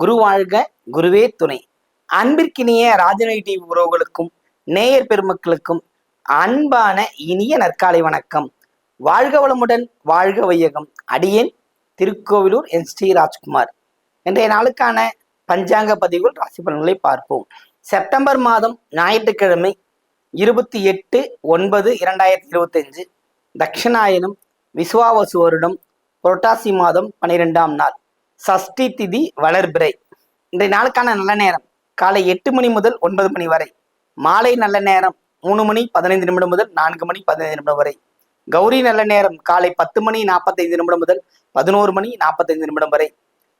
குரு வாழ்க குருவே துணை. அன்பிற்கினிய ராஜநோய் டிவி உறவுகளுக்கும் நேயர் பெருமக்களுக்கும் அன்பான இனிய நற்காலை வணக்கம். வாழ்க வளமுடன் வாழ்க வையகம். அடியேன் திருக்கோவிலூர் என் ஸ்ரீ ராஜ்குமார். இன்றைய நாளுக்கான பஞ்சாங்க பதிவுகள் ராசி பலன்களை பார்ப்போம். செப்டம்பர் மாதம் ஞாயிற்றுக்கிழமை இருபத்தி எட்டு ஒன்பது இரண்டாயிரத்தி இருபத்தஞ்சு தக்ஷணாயனம் விசுவாவசு வருடம் புரட்டாசி மாதம் பனிரெண்டாம் நாள். சஷ்டி திதி வளர்பிறை. இன்றைய நாளுக்கான நல்ல நேரம். காலை எட்டு மணி முதல் ஒன்பது மணி வரை. மாலை நல்ல நேரம் மூணு மணி பதினைந்து நிமிடம் முதல் நான்கு மணி பதினைந்து நிமிடம் வரை. கௌரி நல்ல நேரம் காலை பத்து மணி நாற்பத்தைந்து நிமிடம் முதல் பதினோரு மணி நாற்பத்தைந்து நிமிடம் வரை.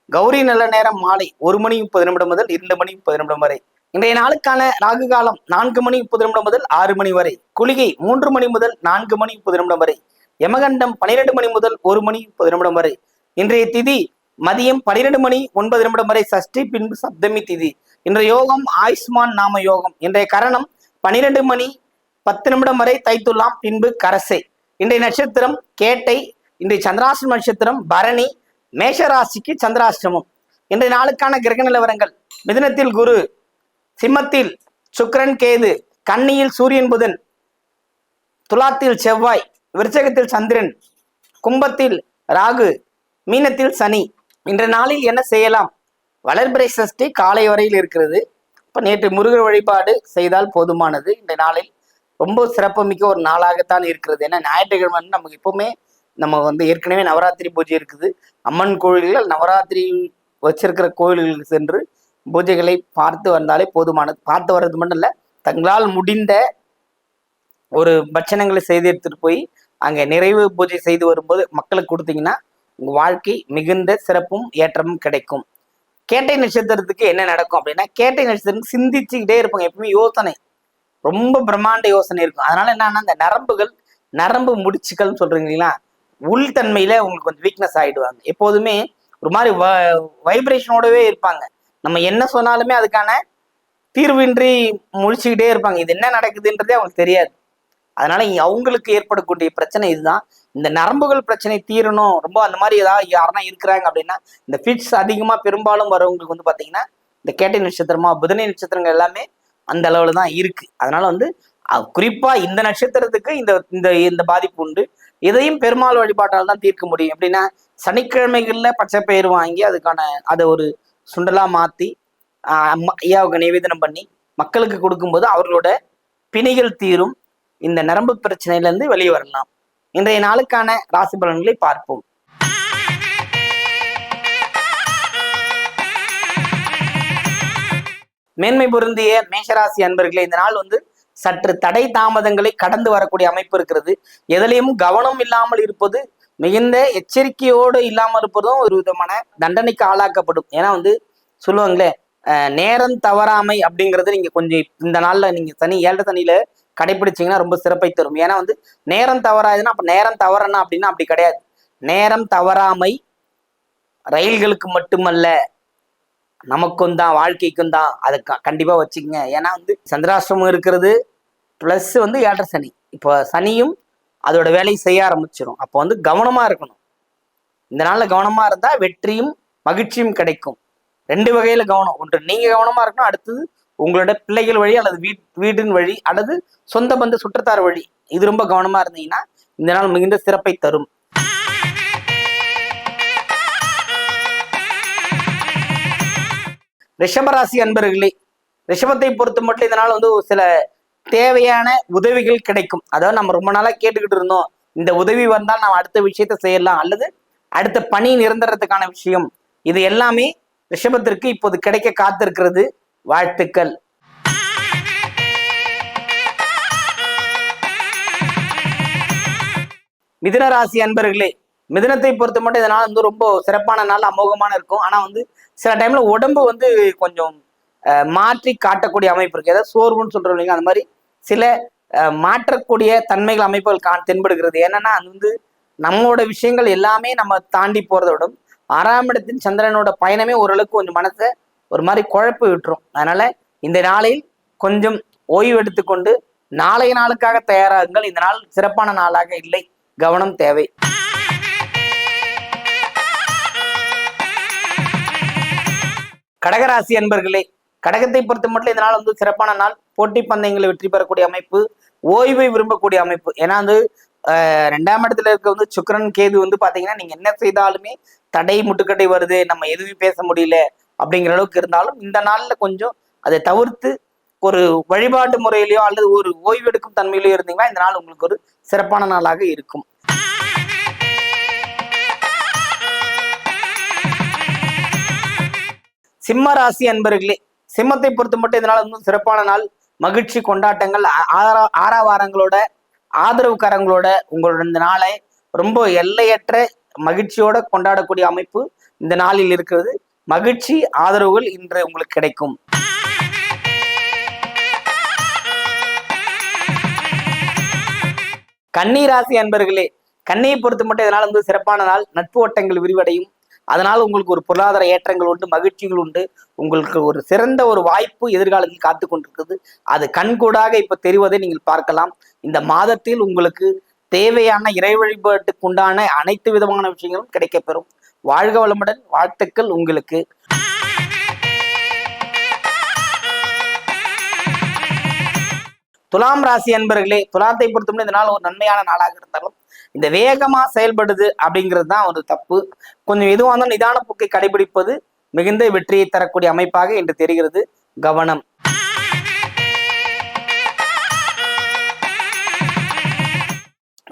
கௌரி நல்ல நேரம் மாலை ஒரு மணி முப்பது நிமிடம் முதல் இரண்டு மணி முப்பது நிமிடம் வரை. இன்றைய நாளுக்கான ராகு காலம் நான்கு மணி முப்பது நிமிடம் முதல் ஆறு மணி வரை. குளிகை மூன்று மணி முதல் நான்கு மணி முப்பது நிமிடம் வரை. யமகண்டம் பனிரெண்டு மணி முதல் ஒரு மணி முப்பது நிமிடம் வரை. இன்றைய திதி மதியம் பனிரெண்டு மணி ஒன்பது நிமிடம் வரை சஷ்டி பின்பு சப்தமி திதி. இன்றைய யோகம் ஆயுஷ்மான் நாம யோகம். இன்றைய கரணம் பனிரெண்டு மணி பத்து நிமிடம் வரை தைத்துலாம் பின்பு கரசை. இன்றைய நட்சத்திரம் கேட்டை இன்றைய சந்திராசிரம நட்சத்திரம் பரணி மேஷராசிக்கு சந்திராஷ்டமம். இன்றைய நாளுக்கான கிரக நிலவரங்கள். மிதனத்தில் குரு சிம்மத்தில் சுக்கரன் கேது கன்னியில் சூரியன் புதன் துலாத்தில் செவ்வாய் விருச்சகத்தில் சந்திரன் கும்பத்தில் ராகு மீனத்தில் சனி. இன்ற நாளில் என்ன செய்யலாம்? வளர்பிறை சஷ்டி காலை வரையில் இருக்கிறது. இப்போ நேற்று முருகர் வழிபாடு செய்தால் போதுமானது. இந்த நாளில் ரொம்ப சிறப்புமிக்க ஒரு நாளாகத்தான் இருக்கிறது. ஏன்னா ஞாயிற்றுக்கிழமை நமக்கு எப்பவுமே நம்ம வந்து ஏற்கனவே நவராத்திரி பூஜை இருக்குது. அம்மன் கோயில்கள் நவராத்திரி வச்சிருக்கிற கோயில்களுக்கு சென்று பூஜைகளை பார்த்து வந்தாலே போதுமானது. பார்த்து வர்றது மட்டும் இல்லை தங்களால் முடிந்த ஒரு பட்சணங்களை செய்து எடுத்துட்டு போய் அங்கே நிறைவு பூஜை செய்து வரும்போது மக்களுக்கு கொடுத்தீங்கன்னா உங்க வாழ்க்கை மிகுந்த சிறப்பும் ஏற்றமும் கிடைக்கும். கேட்டை நட்சத்திரத்துக்கு என்ன நடக்கும் அப்படின்னா கேட்டை நட்சத்திரம் சிந்திச்சுக்கிட்டே இருப்பாங்க எப்பவுமே யோசனை. ரொம்ப பிரம்மாண்ட யோசனை இருக்கும். அதனால என்னன்னா இந்த நரம்புகள் நரம்பு முடிச்சுக்கள்னு சொல்றீங்க இல்லைங்களா? உள்தன்மையில உங்களுக்கு கொஞ்சம் வீக்னஸ் ஆயிடுவாங்க. எப்போதுமே ஒரு மாதிரி வ வைப்ரேஷனோடவே இருப்பாங்க. நம்ம என்ன சொன்னாலுமே அதுக்கான தீர்வின்றி முழிச்சுக்கிட்டே இருப்பாங்க. இது என்ன நடக்குதுன்றதே அவங்களுக்கு தெரியாது. அதனால இங்க அவங்களுக்கு ஏற்படக்கூடிய பிரச்சனை இதுதான். இந்த நரம்புகள் பிரச்சனை தீரணும் ரொம்ப அந்த மாதிரி ஏதாவது யாருன்னா இருக்கிறாங்க அப்படின்னா இந்த ஃபிட்ஸ் அதிகமாக பெரும்பாலும் வரவங்களுக்கு வந்து பார்த்தீங்கன்னா இந்த கேட்டை நட்சத்திரமா புதனை நட்சத்திரங்கள் எல்லாமே அந்த அளவில் தான் இருக்கு. அதனால வந்து குறிப்பாக இந்த நட்சத்திரத்துக்கு இந்த இந்த இந்த பாதிப்பு உண்டு. இதையும் பெருமாள் வழிபாட்டால் தான் தீர்க்க முடியும். எப்படின்னா சனிக்கிழமைகளில் பச்சை பயிர் வாங்கி அதுக்கான அதை ஒரு சுண்டலாக மாற்றி ஐயாவுக்கு நிவேதனம் பண்ணி மக்களுக்கு கொடுக்கும்போது அவர்களோட பிணிகள் தீரும். இந்த நரம்பு பிரச்சனையிலேருந்து வெளியே வரலாம். இன்றைய நாளுக்கான ராசி பலன்களை பார்ப்போம். மேன்மை பொருந்திய மேஷராசி அன்பர்களே இந்த நாள் வந்து சற்று தடை தாமதங்களை கடந்து வரக்கூடிய அமைப்பு இருக்கிறது. எதிலையும் கவனம் இல்லாமல் இருப்பது மிகுந்த எச்சரிக்கையோடு இல்லாமல் இருப்பதும் ஒரு விதமான தண்டனைக்கு ஆளாக்கப்படும். ஏன்னா வந்து சொல்லுவாங்களே அஹ், நேரம் தவறாமை அப்படிங்கிறது நீங்க கொஞ்சம் இந்த நாள்ல நீங்க சனி ஏழரை சனியில கடைபிடிச்சிங்கன்னா ரொம்ப சிறப்பை தரும். ஏன்னா வந்து நேரம் தவறாதுன்னா அப்ப நேரம் தவறனா அப்படின்னா அப்படி கிடையாது. நேரம் தவறாமை ரயில்களுக்கு மட்டுமல்ல நமக்கும் தான் வாழ்க்கைக்கும் தான். அதை க- கண்டிப்பா வச்சுக்கங்க. ஏன்னா வந்து சந்திராஷ்டிரமம் இருக்கிறது ப்ளஸ் வந்து ஏழரை சனி. இப்போ சனியும் அதோட வேலையை செய்ய ஆரம்பிச்சிடும் அப்போ வந்து கவனமா இருக்கணும். இந்த நாளில் கவனமா இருந்தா வெற்றியும் மகிழ்ச்சியும் கிடைக்கும். ரெண்டு வகையில கவனம். ஒன்று நீங்க கவனமா இருக்கணும். அடுத்தது உங்களோட பிள்ளைகள் வழி அல்லது வீட் வீட்டின் வழி அல்லது சொந்த பந்த சுற்றத்தார் வழி. இது ரொம்ப கவனமா இருந்தீங்கன்னா இந்த நாள் மிகுந்த சிறப்பை தரும். ரிஷபராசி அன்பர்களே ரிஷபத்தை பொறுத்த மட்டும் இதனால் வந்து ஒரு சில தேவையான உதவிகள் கிடைக்கும். அதாவது நம்ம ரொம்ப நாளா கேட்டுக்கிட்டு இருந்தோம். இந்த உதவி வந்தால் நம்ம அடுத்த விஷயத்த செய்யலாம். அல்லது அடுத்த பணி நிரந்தரத்துக்கான விஷயம். இது எல்லாமே ரிஷபத்திற்கு இப்போது கிடைக்க காத்திருக்கிறது. வாழ்த்துக்கள். மிதுன ராசி அன்பர்களே மிதனத்தை பொறுத்த மட்டும் இதனால வந்து ரொம்ப சிறப்பான நாள் அமோகமான இருக்கும். ஆனா வந்து சில டைம்ல உடம்பு வந்து கொஞ்சம் அஹ், மாற்றி காட்டக்கூடிய அமைப்பு இருக்கு. ஏதாவது சோர்வுன்னு சொல்றோம் இல்லைங்க அந்த மாதிரி சில மாற்றக்கூடிய தன்மைகள் அமைப்புகள் கா தென்படுகிறது. என்னன்னா அது வந்து நம்மளோட விஷயங்கள் எல்லாமே நம்ம தாண்டி போறதோடும் ஆறாம் இடத்தின் சந்திரனோட பயணமே ஓரளவுக்கு கொஞ்சம் மனசை ஒரு மாதிரி குழப்பு விட்டுரும். அதனால இந்த நாளில் கொஞ்சம் ஓய்வு எடுத்துக்கொண்டு நாளைய நாளுக்காக தயாராகுங்கள். இந்த நாள் சிறப்பான நாளாக இல்லை. கவனம் தேவை. கடகராசி அன்பர்களே கடகத்தை பொறுத்த மட்டும் இந்த நாள் வந்து சிறப்பான நாள். போட்டி பந்தயங்களை வெற்றி பெறக்கூடிய அமைப்பு ஓய்வை விரும்பக்கூடிய அமைப்பு. ஏன்னா வந்து ஆஹ், ரெண்டாம் இடத்துல இருக்க வந்து சுக்கரன் கேது வந்து பாத்தீங்கன்னா நீங்க என்ன செய்தாலுமே தடை முட்டுக்கட்டை வருது. நம்ம எதுவுமே பேச முடியல. அப்படிங்கிற அளவுக்கு இருந்தாலும் இந்த நாள்ல கொஞ்சம் அதை தவிர்த்து ஒரு வழிபாட்டு முறையிலயோ அல்லது ஒரு ஓய்வெடுக்கும் தன்மையிலோ இருந்தீங்கன்னா இந்த நாள் உங்களுக்கு ஒரு சிறப்பான நாளாக இருக்கும். சிம்ம ராசி அன்பர்களே சிம்மத்தை பொறுத்த மட்டும் இதனால இன்னும் சிறப்பான நாள். மகிழ்ச்சி கொண்டாட்டங்கள் ஆ- ஆரா- ஆறாவாரங்களோட ஆதரவுக்காரங்களோட உங்களோட இந்த நாளை ரொம்ப எல்லையற்ற மகிழ்ச்சியோட கொண்டாடக்கூடிய அமைப்பு இந்த நாளில் இருக்கிறது. மகிழ்ச்சி ஆதரவுகள் இன்று உங்களுக்கு கிடைக்கும். கன்னி ராசி அன்பர்களே கன்னியை பொறுத்து மட்டும் இதனால் வந்து சிறப்பான நாள் நட்பு வட்டங்கள் விரிவடையும். அதனால் உங்களுக்கு ஒரு பொருளாதார ஏற்றங்கள் உண்டு மகிழ்ச்சிகள் உண்டு. உங்களுக்கு ஒரு சிறந்த ஒரு வாய்ப்பு எதிர்காலத்தில் காத்து கொண்டிருக்குது. அது கண்கூடாக இப்ப தெரிவதை நீங்கள் பார்க்கலாம். இந்த மாதத்தில் உங்களுக்கு தேவையான இறை வழிபாட்டுக்கு உண்டான அனைத்து விதமான விஷயங்களும் கிடைக்கப்பெறும். வாழ்க வளமுடன் வாழ்த்துக்கள் உங்களுக்கு. துலாம் ராசி அன்பர்களே துலாத்தை பொறுத்தவரை இந்த நாள் ஒரு நன்மையான நாளாக இருந்தாலும் இந்த வேகமா செயல்படுது அப்படிங்கிறது தான் ஒரு தப்பு. கொஞ்சம் எதுவாக இருந்தாலும் நிதான போக்கை கடைபிடிப்பது மிகுந்த வெற்றியை தரக்கூடிய அமைப்பாக இன்று தெரிகிறது. கவனம்.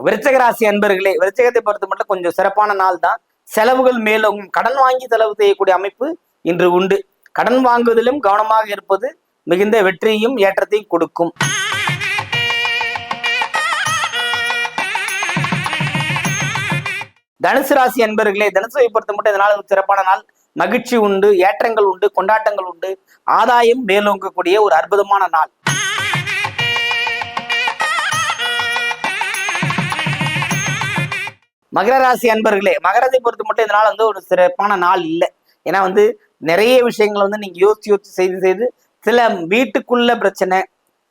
விருச்சக ராசி அன்பர்களே விருச்சகத்தை பொறுத்த மட்டும் கொஞ்சம் சிறப்பான நாள் தான். செலவுகள் மேலும் கடன் வாங்கி செலவு செய்யக்கூடிய அமைப்பு இன்று உண்டு. கடன் வாங்குவதிலும் கவனமாக இருப்பது மிகுந்த வெற்றியையும் ஏற்றத்தையும் கொடுக்கும். தனுசு ராசி அன்பர்களே தனுசுவை பொறுத்த மட்டும் இதனால் ஒரு சிறப்பான நாள். மகிழ்ச்சி உண்டு ஏற்றங்கள் உண்டு கொண்டாட்டங்கள் உண்டு. ஆதாயம் மேலோங்கக்கூடிய ஒரு அற்புதமான நாள். மகர ராசி அன்பர்களே மகரத்தை பொறுத்து மட்டும் இதனால வந்து ஒரு சிறப்பான நாள் இல்லை. ஏன்னா வந்து நிறைய விஷயங்களை வந்து நீங்க யோசிச்சு யோசிச்சு செய்து செய்து சில வீட்டுக்குள்ள பிரச்சனை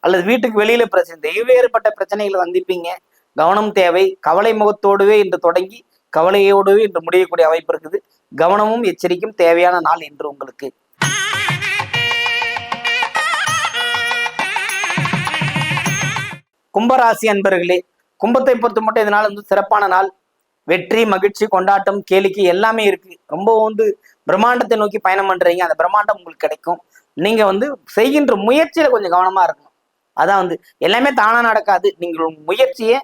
அல்லது வீட்டுக்கு வெளியில பிரச்சனை வெவ்வேறுபட்ட பிரச்சனைகளை சந்திப்பீங்க கவனம் தேவை. கவலை முகத்தோடுவே இன்று தொடங்கி கவலையோடுவே இன்று முடியக்கூடிய அமைப்பு இருக்குது. கவனமும் எச்சரிக்கும் தேவையான நாள் என்று உங்களுக்கு. கும்பராசி அன்பர்களே கும்பத்தை பொறுத்த மட்டும் இதனால வந்து சிறப்பான நாள் வெற்றி மகிழ்ச்சி கொண்டாட்டம் கேளிக்கை எல்லாமே இருக்கு. ரொம்ப வந்து பிரம்மாண்டத்தை நோக்கி பயணம் பண்றீங்க. அந்த பிரம்மாண்டம் உங்களுக்கு கிடைக்கும். நீங்க வந்து செய்கின்ற முயற்சியில கொஞ்சம் கவனமா இருக்கணும். அதான் வந்து எல்லாமே தானா நடக்காது. நீங்கள் முயற்சியை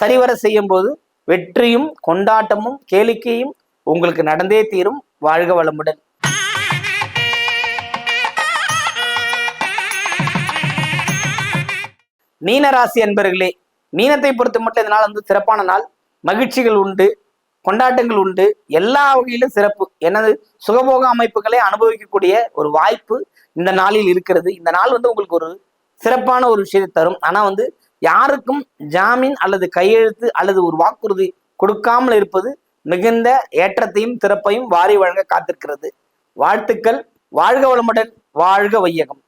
சரிவர செய்யும் போது வெற்றியும் கொண்டாட்டமும் கேளிக்கையும் உங்களுக்கு நடந்தே தீரும். வாழ்க வளமுடன். மீனராசி அன்பர்களே மீனத்தை பொறுத்த மட்டும் இதனால் வந்து சிறப்பான நாள் மகிழ்ச்சிகள் உண்டு கொண்டாட்டங்கள் உண்டு. எல்லா வகையிலும் சிறப்பு. எனது சுகபோக அமைப்புகளை அனுபவிக்கக்கூடிய ஒரு வாய்ப்பு இந்த நாளில் இருக்கிறது. இந்த நாள் வந்து உங்களுக்கு ஒரு சிறப்பான ஒரு விஷயத்தை தரும். ஆனா வந்து யாருக்கும் ஜாமீன் அல்லது கையெழுத்து அல்லது ஒரு வாக்குறுதி கொடுக்காமல் இருப்பது மிகுந்த ஏற்றத்தையும் சிறப்பையும் வாரி வழங்க காத்திருக்கிறது. வாழ்த்துக்கள். வாழ்க வளமுடன். வாழ்க வையகம்.